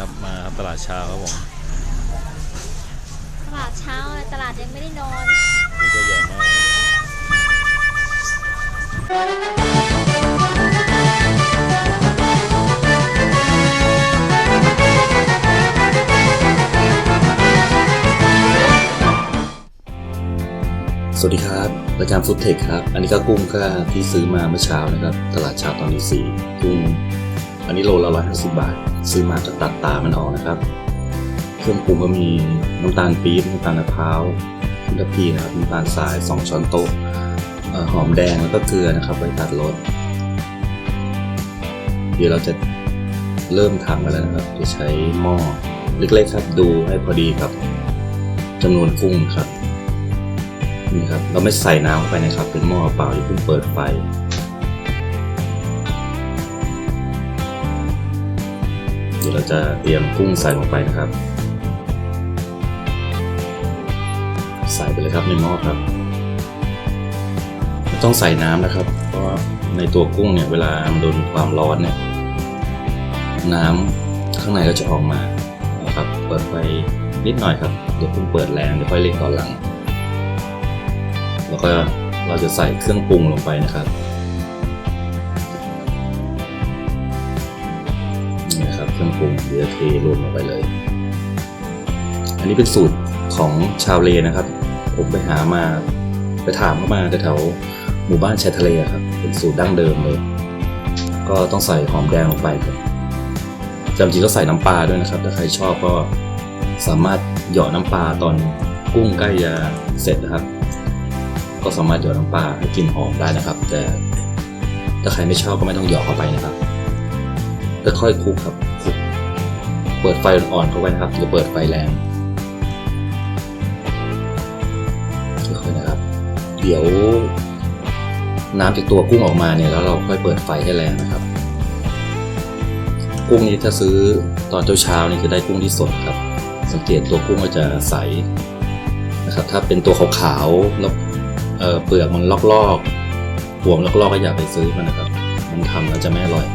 ครับ มาตลาดเช้าครับผมตลาดเช้าตลาดยังไม่ได้นอนนี่ตัวใหญ่มากสวัสดีครับรายการฟุตเทคครับ อันนี้ก็กุ้งก็ที่ซื้อมาเมื่อเช้านะครับ ตลาดเช้าตอนที่สี่กุ้ง อันนี้โลละร้อยห้าสิบบาท ซื้อมาก็ตัดตามันออกนะครับ เครื่องปรุงก็มีน้ำตาลปี๊บน้ำตาลมะพร้าวน้ำตาลพีนะครับน้ำตาลทรายสองช้อนโต๊ะหอมแดงแล้วก็เกลือนะครับไว้ตัดรสเดี๋ยวเราจะเริ่มทำกันแล้วนะครับ จะใช้หม้อเล็กๆครับดูให้พอดีครับจำนวนกุ้งครับนี่ครับ เราไม่ใส่น้ำเข้าไปนะครับ เป็นหม้อเปล่าอย่าเพิ่งเปิดไฟ ดี๋ยวเราจะเตรียมกุ้งใส่ลงไปนะครับ ใส่ไปเลยครับในหม้อครับไม่ต้องใส่น้ำนะครับ เพราะในตัวกุ้งเนี่ยเวลามันโดนความร้อนเนี่ยน้ำข้างในก็จะออกมานะครับ เปิดไฟนิดหน่อยครับ เดี๋ยวเพิ่งเปิดแรงเดี๋ยวค่อยเร่งตอนหลัง แล้วก็เราจะใส่เครื่องปรุงลงไปนะครับ เครื่องปรุงเดี๋ยวเทรวมลงไปเลย อันนี้เป็นสูตรของชาวเลนะครับ ผมไปหามาไปถามเขามาแถวหมู่บ้านชายทะเลครับ เป็นสูตรดั้งเดิมเลย ก็ต้องใส่หอมแดงลงไปครับจำจริงก็ใส่น้ำปลาด้วยนะครับ ถ้าใครชอบก็สามารถหยาะน้ำปลาตอนกุ้งใกล้จะเสร็จนะครับ ก็สามารถหยอดน้ำปลาให้กลิ่นหอมได้นะครับ แต่ถ้าใครไม่ชอบก็ไม่ต้องหยอดเข้าไปนะครับแล้วค่อยคลุกครับ เปิดไฟอ่อนๆเข้าไว้นะครับอย่าเปิดไฟแรงค่อยๆนะครับ เดี๋ยวน้ำจากตัวกุ้งออกมาเนี่ยแล้วเราค่อยเปิดไฟให้แรงนะครับ กุ้งนี้ถ้าซื้อตอนเช้าๆนี่คือได้กุ้งที่สดครับ สังเกตตัวกุ้งก็จะใสนะครับ ถ้าเป็นตัวขาวๆแล้วเเปลือกมันลอกๆหัวมันลอกๆก็อย่าไปซื้อมันนะครับ มันทำแล้วจะไม่อร่อย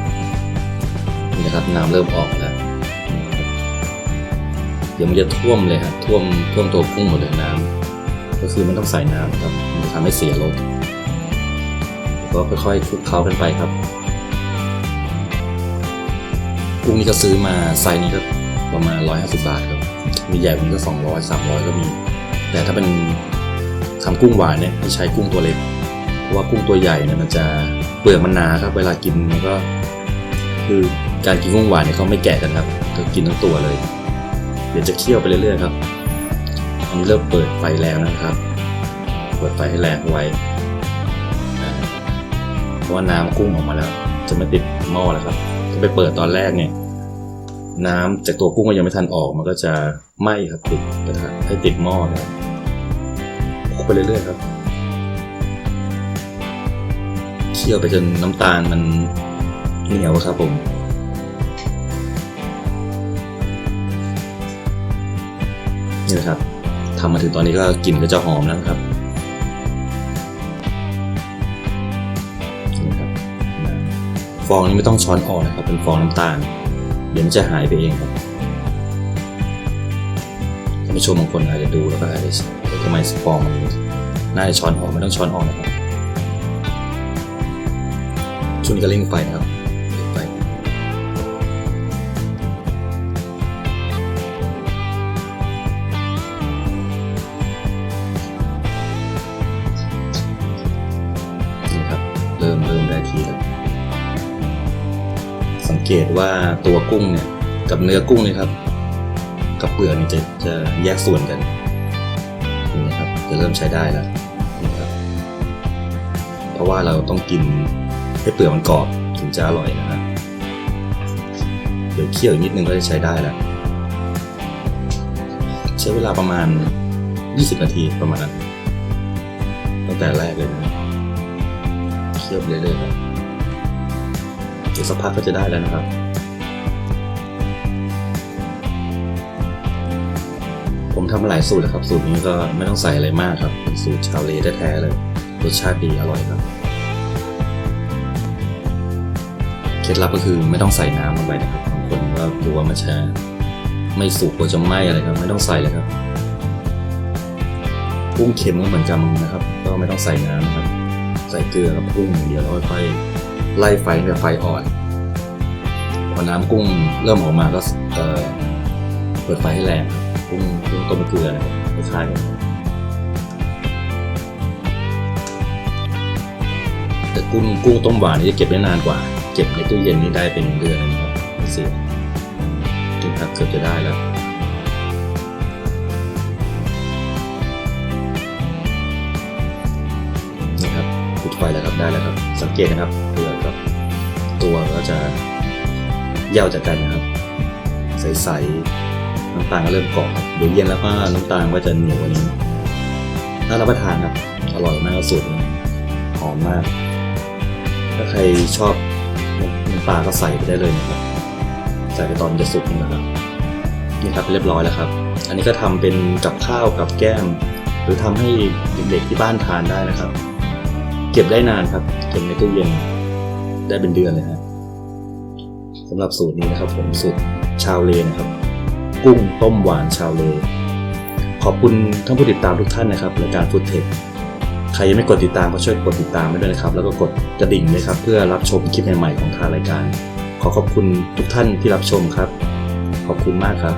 นี่นะครับน้ำเริ่มออกแล้ว ดี๋ยวมันจะท่วมเลยครับท่วมท่วมตัวกุ้งหมดเลยน้ำก็คือมันต้องใส่น้ำครับมันจะทำให้เสียรสก็ค่อยๆคลุกเคล้ากันไปครับกุ้งนี่ก็ซื้อมาไซส์นี้ก็ประมาณ 150 บาทครับ มีใหญ่กว่านี้ก็ 200 300 ก็มี แต่ถ้าเป็นทำกุ้งหวานเนี่ยให้ใช้กุ้งตัวเล็กเพราะว่ากุ้งตัวใหญ่เนี่ยมันจะเปลือกมันหนาครับ เวลากินมันก็คือการกินกุ้งหวานเนี่ยเขาไม่แกะกันครับเขากินทั้งตัวเลย เดี๋ยวจะเคี่ยวไปเรื่อยๆครับ อันนี้เริ่มเปิดไฟแรงนะครับ เปิดไฟให้แรงไว้ เพราะว่าน้ำกุ้งออกมาแล้ว จะไม่ติดหม้อแล้วครับถ้าไปเปิดตอนแรกเนี่ย น้ำจากตัวกุ้งก็ยังไม่ทันออกมันก็จะไหม้ครับติดกระทะให้ติดหม้อนะครับคลุกไปเรื่อยๆครับ เคี่ยวไปจนน้ำตาลมันเหนียวครับผม นี่นะครับทำมาถึงตอนนี้ก็กลิ่นก็จะหอมแล้วครับนี่ครับฟองนี้ไม่ต้องช้อนออกนะครับ เป็นฟองน้ำตาล เดี๋ยวมันจะหายไปเองครับท่านผู้ชมบางคนอาจจะดูแล้วก็อาจจะทำไมสปองมันน่าจะช้อนออกไม่ต้องช้อนออกนะครับช่วงนี้ก็เร่งไฟนะครับ เกตว่าตัวกุ้งเนี่ยกับเนื้อกุ้งเนี่ยครับกับเปลือกนี่จะจะแยกส่วนกันนี่นะครับจะเริ่มใช้ได้แล้วนะครับเพราะว่าเราต้องกินให้เปลือกมันกรอบถึงจะอร่อยนะครับเดี๋ยวเคี่ยวนิดนึงก็จะใช้ได้แล้วใช้เวลาประมาณ 20 นาทีประมาณนั้นตั้งแต่แรกเลยนะเคี่ยวเรื่อยๆครับี๋ยวสักพักก็จะได้แล้วนะครับผมทำมาหลายสูตรแล้วครับ สูตรนี้ก็ไม่ต้องใส่อะไรมากครับเป็นสูตรชาวเลแท้ๆเลยรสชาติดีอร่อยครับเคล็ดลับก็คือไม่ต้องใส่น้ำลงไปนะครับบางคนก็กลัวมันจะไม่สุกกลัวจะไหม้อะไรครับ ไม่ต้องใส่เลยครับกุ้งเค็มก็เหมือนกันนะครับ ก็ไม่ต้องใส่น้ำนะครับ ใส่เกลือกับกุ้งอย่างเดียวแล้วค่อยๆ ไล่ไฟตั้งแต่ไฟอ่อนพอน้ำกุ้งเริ่มออกมาก็เอ่อเปิดไฟให้แรงกุ้งกุ้งต้มเกลือนะครับคล้ายๆกันแต่กุ้งกุ้งต้มหวานนี่จะเก็บได้นานกว่า เก็บในตู้เย็นนี่ได้เป็นเดือนนะครับไม่เสียถึงครับเกือบจะได้แล้วนี่ครับปิดไฟแล้วครับได้แล้วครับ สังเกตนะครับเกลือ ตัวก็จะเย่าจากกันนะครับ ใสๆน้ำตาลก็เริ่มเกาะครับเดี๋ยวเย็นแล้วก็น้ำตาลก็จะเหนียวนี้น่ารับประทานครับอร่อยมากสูตรนี้หอมมาก ถ้าใครชอบน้ำปลาก็ใส่ไปได้เลยนะครับ ใส่ไปตอนจะสุกนะครับนี่ครับเรียบร้อยแล้วครับ อันนี้ก็ทำเป็นกับข้าวกับแก้ม หรือทำให้เด็กๆที่บ้านทานได้นะครับ เก็บได้นานครับเก็บในตู้เย็น ได้เป็นเดือนเลยฮะสำหรับสูตรนี้นะครับ ผมสูตรชาวเลนะครับ กุ้งต้มหวานชาวเล ขอบคุณท่านผู้ติดตามทุกท่านนะครับรายการฟูดเทคใครยังไม่กดติดตามก็ช่วยกดติดตามไว้ด้วยนะครับ แล้วก็กดกระดิ่งเลยครับ เพื่อรับชมคลิปใหม่ๆของทางรายการ ขอขอบคุณทุกท่านที่รับชมครับ ขอบคุณมากครับ